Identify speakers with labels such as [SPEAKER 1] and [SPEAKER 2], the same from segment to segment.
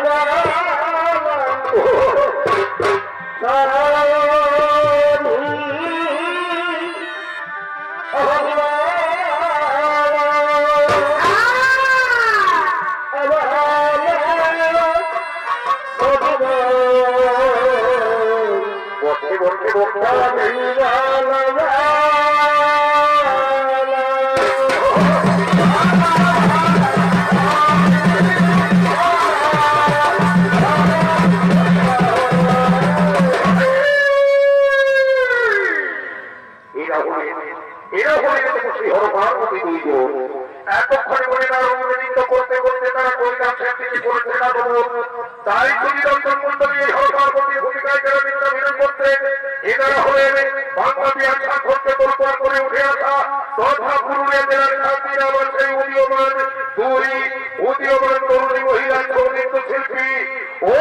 [SPEAKER 1] বসে এতক্ষণে না রঙ্গনৃত্য করতে করতে তারা কৈলাস থেকে করেছে না দেবো তাই তুমি রঞ্জন মন্ডলী পার্বতীর ভূমিকায় যারা নৃত্যাভিনয় করতে এনারা হলেন বাংলা বিহার স্বাক্ষরকে তোলপার করে উঠে আসা তথা পুরুলিয়া জেলার শান্তির আমার সেই উদীয়মান, দুই উদীয়মান তরুণী মহিলা সংগীত শিল্পী ও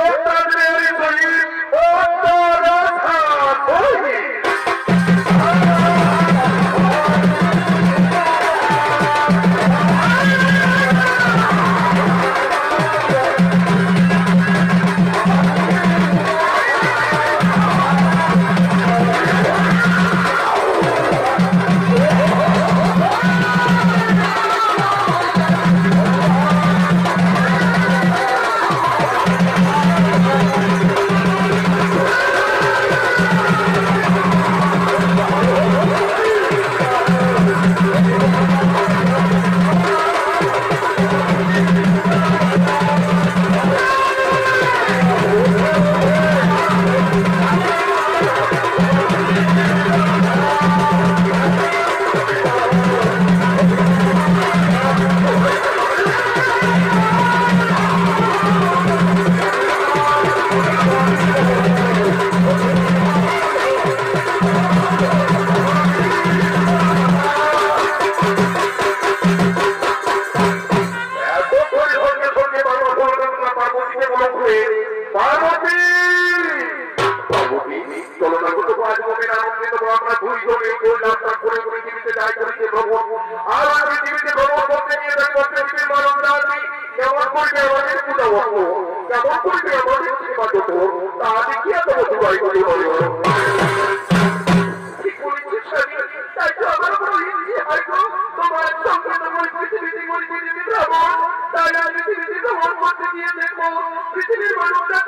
[SPEAKER 1] আমরা দুই জনে করলাম তারপরে পৃথিবীতে যাই করিতে ভ্রমণ আর পৃথিবীতে ভ্রমণ করতে গিয়ে দেখব পৃথিবীর মানব জাতি কেমন করবে আমাদের পূজা বন্ধ কেমন করবে আমাদের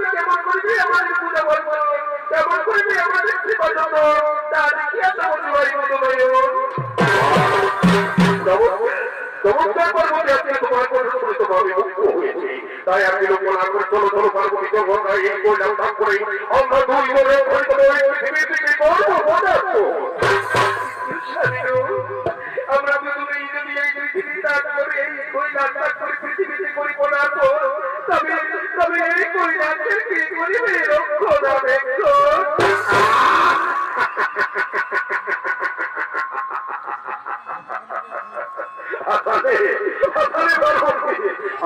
[SPEAKER 1] সেবা করে আমার করি পূজা করব, কেমন করবে আমাদের সেবা যত্ন। তা দেখিয়া দেবো দুবাই করে বলো। নমস্কার। নমস্কার তোমার কথা শুনে তো আমি তাই আমি লোক না চলো চলো পার্বতী চলো আমরা এই করলাম তা করে আমরা দুই মনে পৃথিবী থেকে করব পদার্থ আমরা দুজনেই যদি এই পৃথিবী ত্যাগ করে এই কৈলাস ত্যাগ করে পৃথিবীতে করি পদার্থ তবে তবে এই কৈলাসের কি করিবে? রক্ষণাবেক্ষণ।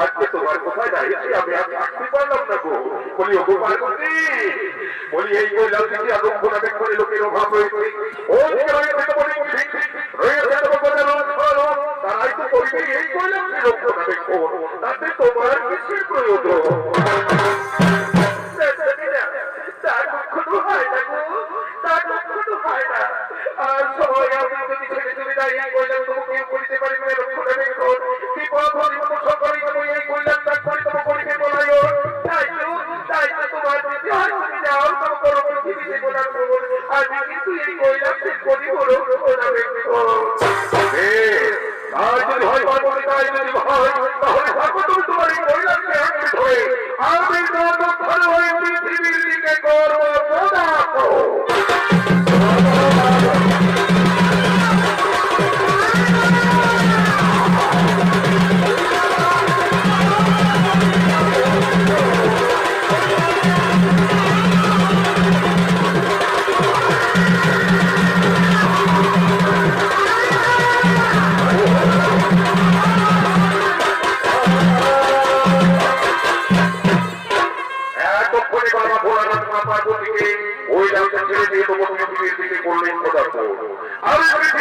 [SPEAKER 1] আজকে তোমার কোথায় দাঁড়িয়েছি আমি আমি আসতে পারলাম না গো। বলি ওগো পার্বতী বলি এই কৈলাস থেকে রক্ষণাবেক্ষণের লোকের অভাব রয়েছে? ও রয়েছে বলি বলে করবে এই রক্ষণাবেক্ষণ তাতে তোমার কিসের প্রয়োজন তার হয় না গো তার কখনো আর সবাই আমি না রক্ষণাবেক্ষণ বিপদ হরিব সকলেই তবু এই তার করে বলাইও তাই তো তাই তো তোমার যদি হয় তুমি যাও করো বলার আমি কিন্তু এই কইলাম সে করিব রক্ষণাবেক্ষণ আর যদি তাই যদি হয় তাহলে থাকো ভোলানাথ মা ওই রাস্তা ছেড়ে দিয়ে তোমার দিকে করলেন